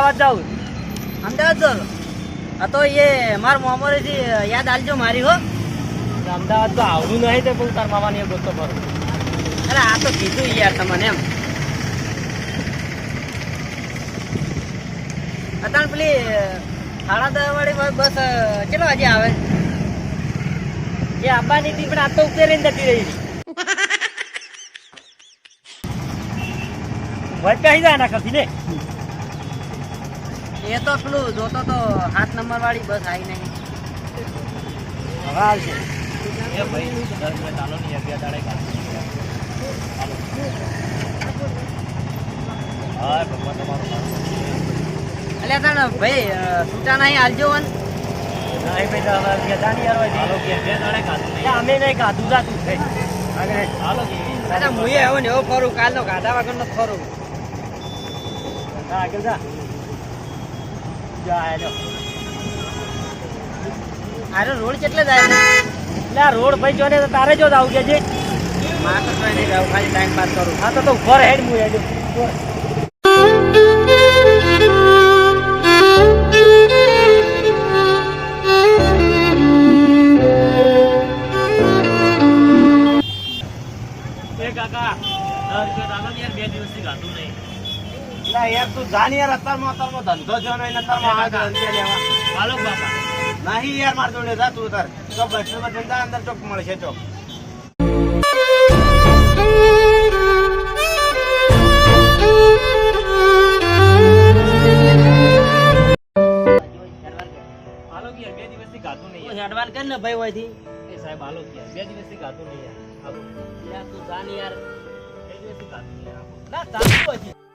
અમદાવાદ જાઉં અમદાવાદ છો હા તો એ માર મોમોરેથી યાદ આલજો મારી હો. અમદાવાદ તો આવડું નહીં તે પણ તાર મામાની દોસ્તો ભરું અરે આ તો કીધું યાર તમને એમ. અત્યારે પેલી સાડા દસ વાળી બસ કેટલો વાગે આવે? એ આવવાની હતી પણ આ તો ઉતરીને જતી રહી હતી વચ્ચે આવી જાય એના કરતી ને એ તો પેલું જોતો તો સાત નંબર વાળી બસ આવી નહીં. હવે આવશે એ ભાઈ દસ મિનિટ ચાલો નહીં અગિયાર દાડે કાઢી હા ભગવાન તમારું નામ એટલે ભાઈ છૂટા નહીં આલજો વન. નહીં ભાઈ તો હવે અગિયાર દાડી યાર હોય હાલો દાડે કાઢું અમે નહીં કાઢું જા તું ભાઈ હાલો અરે મુએ એવો ને એવો ફરું કાલનો ગાધા વગરનો ફરું. આગળ જા. આરો રોડ કેટલે જાય છે એટલે આ રોડ ભાઈ જોને તારે જો જ આવું કે જે. મારે તો કઈ નહીં ખાલી ટાઈમ પાસ કરું. હા તો તો ઉપર હેડ મું હેડ. તું જાન યાર અત્યારમાં અત્યારમાં ધંધો જો ને અત્યારમાં આ ધંધે લેવા. હાલો બાપા. નહીં યાર માર જોડે જા તું તાર. તો બસ ધંધા અંદર ચોક મળશે ચોક. નહીં. એડવાન્સ કર ને ભાઈ હોયથી એ સાહેબ હાલો બે દિવસથી ગાતું નહીં યાર. યાર તું જાન યાર. બે દિવસથી ગાતું નહીં ના ચાલુ હજી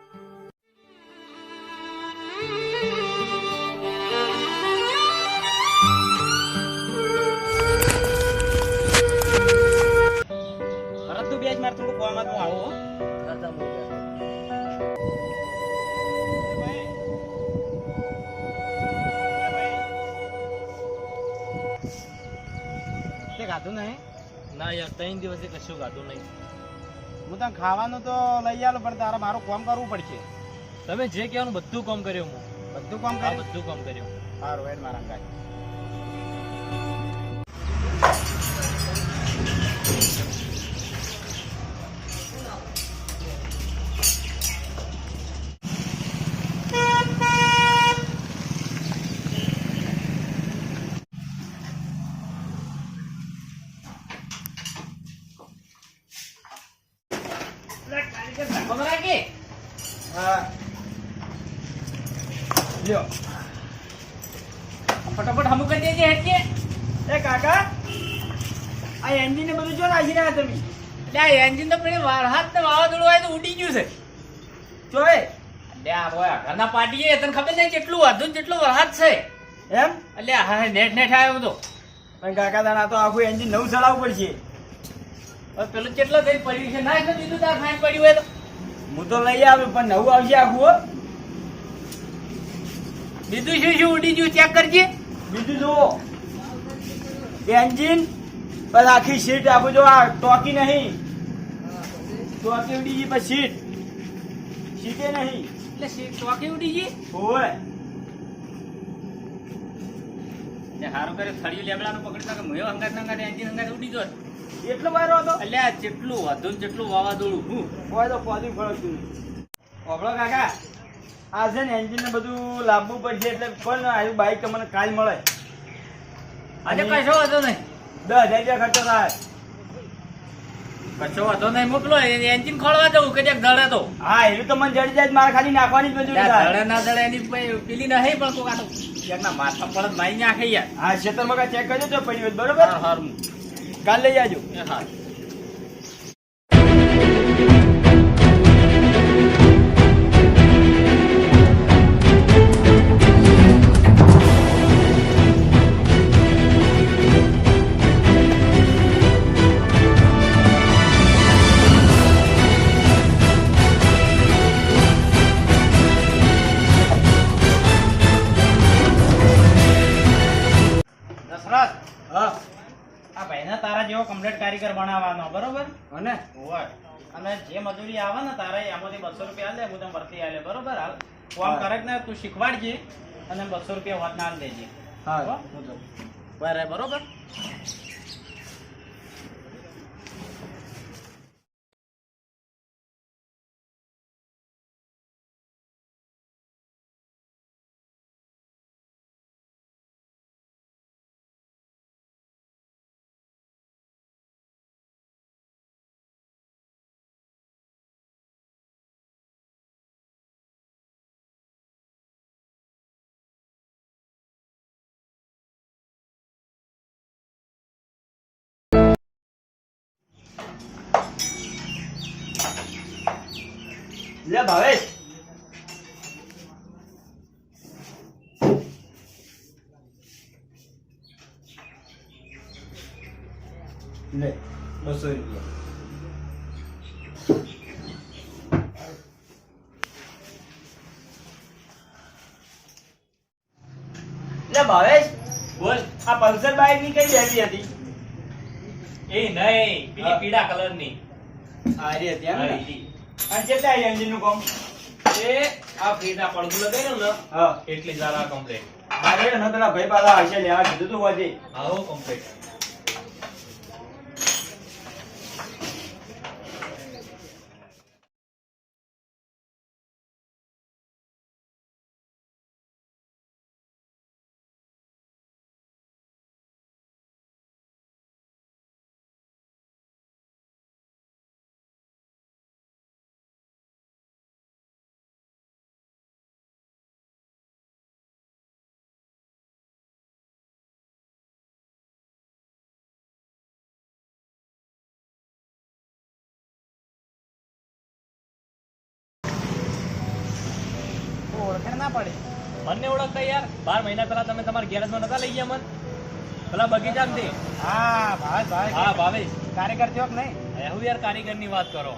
ખાધું નહીં? ના યાર ત્રણ દિવસથી કશું ખાધું નહીં. હું તને ખાવાનું તો લઈ આલો પણ તારે મારું કામ કરવું પડશે. તમે જે કહેવાનું બધું કામ કર્યું હું. બધું કામ આ કરી બધું કામ કર્યું. સારું હેડ મારા અંગાજ બમરા કે? હા. લ્યો. ફટાફટ હમું કરી દેજે હેડ કે એ કાકા આ એન્જિન ને બધું જો નાખી રહ્યા તમે? એટલે આ એન્જિન તો પેલી વરસાદ ને વાવાઝોડું હોય તો ઉડી ગયું છે. જોય એટલે આ બોય ઘરના પાટીએ તને ખબર નહીં કેટલું વધુ ને કેટલું વરસાદ છે? એમ? એટલે હા નેટ નેટ આવ્યો બધો. પણ કાકા તારે તો આખું એન્જિન નવું ચડાવવું પડશે. પેલું કેટલો થઈ પડ્યું છે ના દીધું તાર ફાઇન પડ્યું હોય તો. હું તો લઈ આવ્યો પણ નવું આવશે આખું બીજું શું શું ઉડી ગયું ચેક કરજે. બીજું જુઓ. એન્જિન બસ આખી સીટ આપું જો આ ટોકી નહીં. ટોકી ઉડી ગઈ પછી સીટ સીટે નહીં. એટલે સીટ ચોકી ઉડી ગઈ? ઓય તે હારું કરે થળિયું લેબડાનું પકડી કે મયો હંગાત હંગાત એન્જિન હંગાત ઉડી ગયો. એટલો વાયરો હતો? એટલે જેટલું વધુ ને જેટલું વાવાઝોડું હું? તો નહીં કાકા આ છે ને એન્જિન ને બધું લાંબુ પડશે એટલે પણ આવ્યું? બાઈક તમને કાલ મળે. આજે કશો વાંધો નહીં. દસ હજાર રૂપિયા ખર્ચો થાય. કશો વાંધો નહીં મોકલો. એન્જિન ખોલવા જવું કે ક્યાંક દળે તો? હા એનું તો મને જડી જાય મારે ખાલી નાખવાની જ મજૂરી ત્યાં ના દળે એની પેલી નહીં પણ ક્યાંકના માથા પડત મારી નાખે યાર? હા ખેતરમાં ચેક કરજો તો પડ્યું બરોબર? હાર હારું. કાલ લઈ આવજો. હા. જેવો કમ્પ્લેટ કારીગર બનાવવાનો બરોબર? અને? હોય અને જે મજૂરી આવે ને તારે એમાંથી બસો રૂપિયા આલે હું તને ભરતી આલે બરોબર? હાલ. ફોન કરે ને તું શીખવાડજે અને બસો રૂપિયા વાત ના દેજે. હો? બરાબર? લે ભાવેશ. લે બસો રૂપિયા. લે ભાવેશ બોલ. આ પલ્સર બાઇકની કઈ લેવી હતી? એ નહીં પેલી હા. પીળા કલરની? આ રહી હતી અને કેટલા એન્જિનનું કામ? એ આ ફ્રીના પડદું લગાવ્યું ને હા. એટલી સારા કમ્પ્લીટ મારે પેલા ભાઈ પાછા હશે લેવા કીધું તું વાજે. આવો કમ્પ્લીટ ઓળખાણ ના પડે. મને ઓળખતા યાર. બાર મહિના પહેલા તમે તમારા ગેરેજમાં નતા લઈ ગયા મન? પેલા બગીચામાંથી હા ભાવેશ ભાઈ હા ભાવેશ. કાર્યકર થયો કે નહીં? એવું યાર કારીગરની વાત કરો.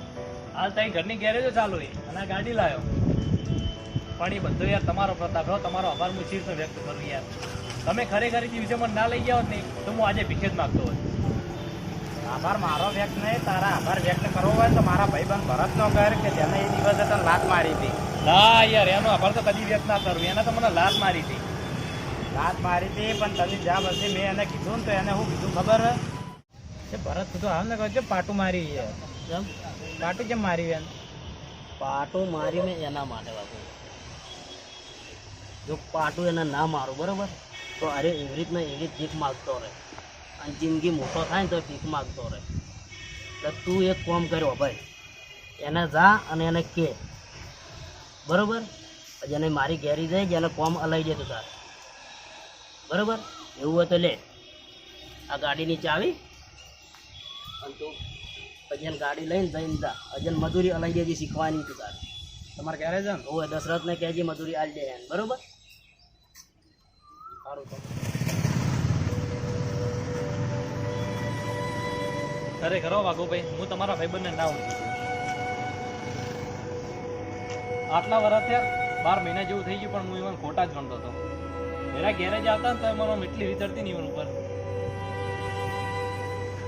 હાલ તઈ ઘરની ગેરેજો ચાલુ છે. અને ગાડી લાયો. પણ એ બધો યાર તમારો પ્રતાપ હો તમારો આભાર હું ચીર વ્યક્ત કરું યાર. તમે ખરેખર એ દિવસે મને ના લઈ ગયા હોત ને તો હું આજે ભીખે જ માગતો હોત. આભાર મારો વ્યક્ત નહીં તારા આભાર વ્યક્ત કરવો હોય તો મારા ભાઈબંધ ભરત નો કર કે જેને એ દિવસે તને લાત મારી હતી. ના યાર એનો આભાર તો કદી વ્યક્ત ના કરું એને તો મને લાત મારી હતી. લાત મારી હતી પણ તને જ્યાં પછી મેં એને કીધું ને તો એને હું કીધું ખબર? છે કે ભરત તું તો હાલ ને કહે પાટું મારી છે. કેમ? પાટું કેમ મારી એને પાટું મારી મેં એના માટે બાપુ. જો પાટું એને ના મારું બરોબર? તો અરે એવી રીતના એવી જીત માગતો રહે. અને જિંદગી મોટો થાય ને તો ભીખ માગતો રહે. તો તું એક કોમ કર્યો ભાઈ એને જા અને એને કે. બરોબર? જેને મારી ઘેરી જાય જેને કોમ અલાઈ દે તું તારે. બરોબર? એવું હોય તો લે. આ ગાડીની ચાવી અને તું અજન ગાડી લઈને જઈને જા. અજન મજૂરી અલાઈ દેજે શીખવાની તું તારે. તમારે ક્યારે છે ને હવે દશરથને કહેજે મજૂરી આલ દે બરોબર? સારું. ખરેખર હો વાઘુભાઈ હું તમારા ભાઈબંધને ના ઓળખું આટલા વર્ષ થયા બાર મહિના જેવું થઈ ગયું પણ હું એમાં ખોટા જ ગણતો હતો. એના ગેરેજ આવતા ને તો મને આમ એટલી વિચરતી નહીં એમની ઉપર.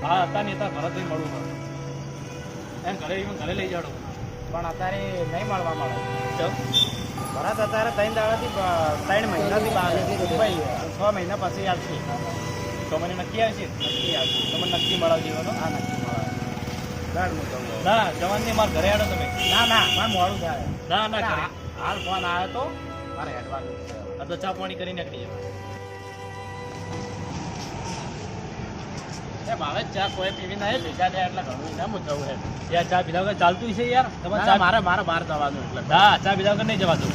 હા હતા ને હતા ભરતભાઈ મળું મારું એમ ઘરે even ઘરે લઈ જાડો. પણ અત્યારે નહીં મળવા મળે. ભરત અત્યારે ત્રણ દાડાથી ત્રણ મહિનાથી બહાર નીકળી છ મહિના પછી આવશે. તો મને નક્કી આવશે? નક્કી આવશે. તમને મને નક્કી મળાવી દેવાનો હા નક્કી મળે ગાડ હું જાઉં. ના જવાનની માર ઘરે આડો તમે. ના ના મારે મોડું થાય. ના ના ઘરે. હાલ ફોન આવ્યો તો મારે હેડવાનું તો ચા પાણી કરી નીકળી જવા એ ભાવે ચા કોઈ પીવી ના ભેગા થયા એટલે ઘણું હું જવું હે યાર ચા પીધા વગર ચાલતું છે યાર? તમારે મારે મારે બહાર જવાનું એટલે. ના ચા પીધા વગર નહીં જવાતું.